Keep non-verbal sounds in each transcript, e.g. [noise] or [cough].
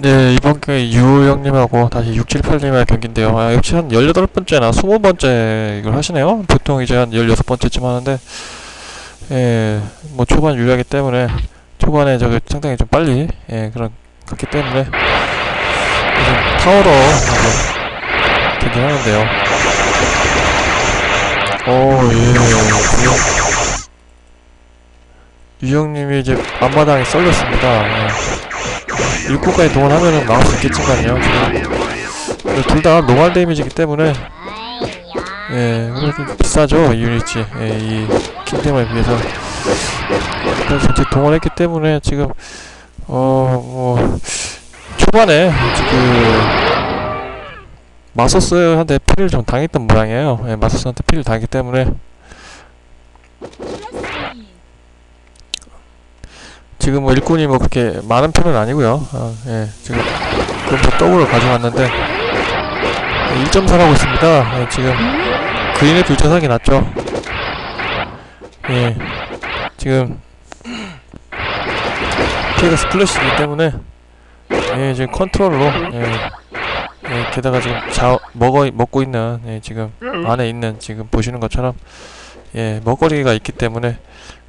네, 이번 경기 유 형님하고 다시 678님의 경기인데요. 아, 역시 한 18번째나 20번째 이걸 하시네요. 보통 이제 한 16번째쯤 하는데, 예, 뭐 초반 유리하기 때문에, 초반에 저기 상당히 좀 빨리, 예, 그런, 그렇기 때문에, 좀 타워로 한번 경기 하는데요. 오, 예, 지금, 유 형님이 이제 앞마당에 썰렸습니다. 예. 일구까지 동원하면은 나올 수 있겠지만요. 지금 둘다 노말 데미지이기 때문에 예, 좀 비싸죠 이 유닛이 예, 이 킹템에 비해서 전체 동원했기 때문에 지금 어뭐 초반에 그 마소스한테 피를 좀 당했던 모양이에요. 예, 마소스한테 피를 당했기 때문에 지금 뭐 일꾼이 뭐 그렇게 많은 편은 아니고요. 아, 예, 지금 그럼부 더블을 가져왔는데 1.4라고 있습니다. 예, 지금 그린의 불차상이 났죠. 예, 지금 피해가 스플래시이기 때문에 예, 지금 컨트롤로 예, 예, 게다가 지금 자 먹어 먹고 있는 예, 지금 안에 있는 지금 보시는 것처럼 예, 먹거리가 있기 때문에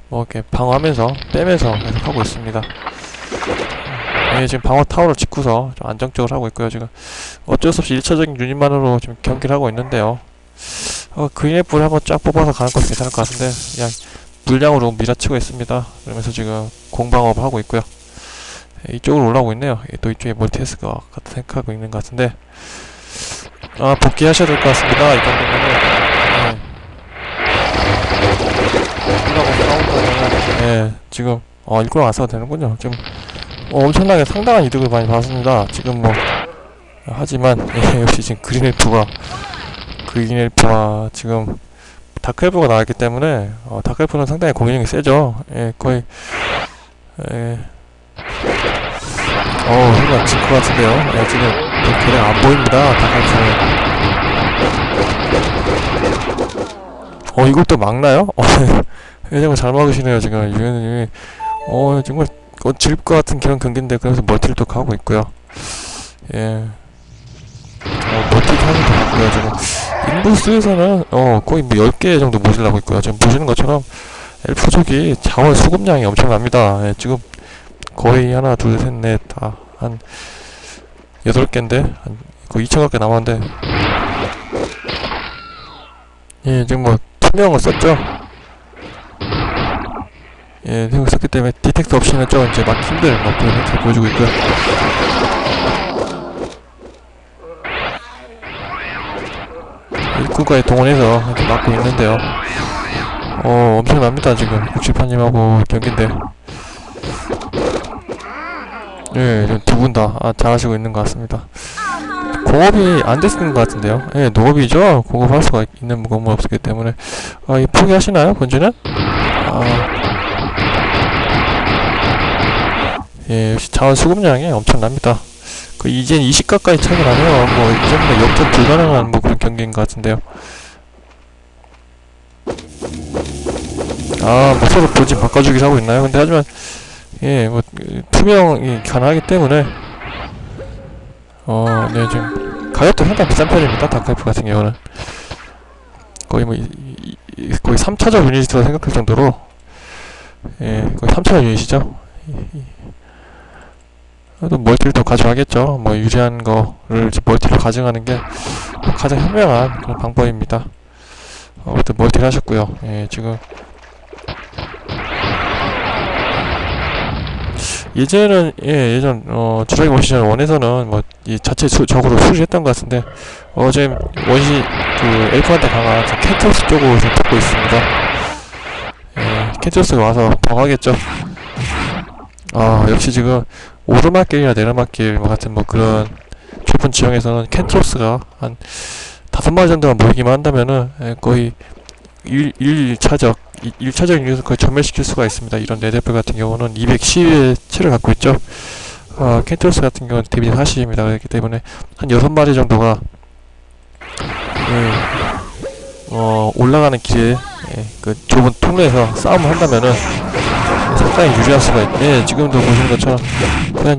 뭐 이렇게 방어하면서 빼면서 계속 하고 있습니다. 예, 지금 방어 타워를 짓고서 좀 안정적으로 하고 있고요. 지금 어쩔 수 없이 1차적인 유닛만으로 지금 경기를 하고 있는데요. 어, 그린의 불 한번 쫙 뽑아서 가는 것도 괜찮을 것 같은데 그냥 물량으로 밀어치고 있습니다. 그러면서 지금 공방업을 하고 있고요. 예, 이쪽으로 올라오고 있네요. 예, 또 이쪽에 것 같다 생각하고 있는 것 같은데 아 복귀하셔야 될 것 같습니다. 이 정도면은 예. 일하고 싸운다면 예 지금 어 일꾼 안 써도 되는군요. 지금 어, 엄청나게 상당한 이득을 많이 받았습니다. 지금 뭐 하지만 [laughs] 예, 역시 지금 그린 엘프가 그린 엘프가 지금 다크엘프가 나왔기 때문에 어, 다크엘프는 상당히 공격력이 세죠. 예 거의 예. 어우 뭔가 질것 같은데요. 예, 지금 걔랑 안 보입니다. 다크엘프는. 어 이것도 막나요? [laughs] 어 회장을 잘 막으시네요 지금. 유현님이 어 정말 어, 질것 같은 그런 경기인데 그래서 멀티를 또 가고 있고요. 예. 어, 멀티 타는 거 같고요 지금. 인부스에서는 어 거의 뭐 10개 정도 모질라고 있고요. 지금 보시는 것처럼 엘프족이 자원 수급량이 엄청납니다. 예, 지금 거의 하나 둘셋넷다한 8개인데 한 거의 2천 가까이 남았는데. 예 지금 뭐 투명을 썼죠 예, 생각 썼기 때문에 디텍트 없이는 좀 이제 막 힘들 뭐 그런 형태 보여주고 있고요. 일구가에 동원해서 막고 있는데요. 어, 엄청납니다, 지금. 육칠파님하고 경기인데. 예, 두 분 다, 아, 잘하시고 있는 것 같습니다. 공업이 안 됐는 것 같은데요. 예, 노업이죠? 공업할 수가 있는 건물 없었기 때문에. 아, 이 포기하시나요, 본주는? 아, 예, 역시 자원 수급량이 엄청납니다. 그 이젠 20 가까이 차이가 나네요. 뭐 이제는 역전 불가능한 뭐 그런 경기인 것 같은데요. 아, 뭐 서로 본진 바꿔주기를 하고 있나요? 근데 하지만 예, 뭐 그, 투명이 가능하기 때문에 어, 네 지금 가격도 상당히 비싼 편입니다. 다크라이프 같은 경우는 거의 뭐 이, 이, 이- 거의 3차적 유닛이라 생각할 정도로 예, 거의 3차적 유닛이죠. 그래도 멀티를 더 가져가겠죠. 뭐 유리한 거를 멀티로 가져가는 게 가장 현명한 그런 방법입니다. 어, 일단 멀티를 하셨고요. 예, 지금 예전에는 예, 예전 어 주라기 원시전 원에서는 뭐 이 자체 수, 적으로 수리했던 것 같은데 어 지금 원시 그 엘프한테 강한 저 캔터스 쪽으로 지금 붙고 있습니다. 예, 캔터스가 와서 방어하겠죠. 아 역시 지금 오르막길이나 내리막길 뭐 같은 뭐 그런 좁은 지형에서는 캔트로스가 한 다섯 마리 정도만 모이기만 한다면은 예, 거의 1, 1차적 1차적 유닛을 거의 전멸시킬 수가 있습니다. 이런 네데플 같은 경우는 210의 체를 갖고 있죠. 아, 캔트로스 같은 경우는 데미지 40입니다. 그렇기 때문에 한 6마리 정도가 예, 어, 올라가는 길에 예, 그 좁은 통로에서 싸움을 한다면은 상당히 유리할 수가 있, 예, 지금도 보시는 것처럼 그냥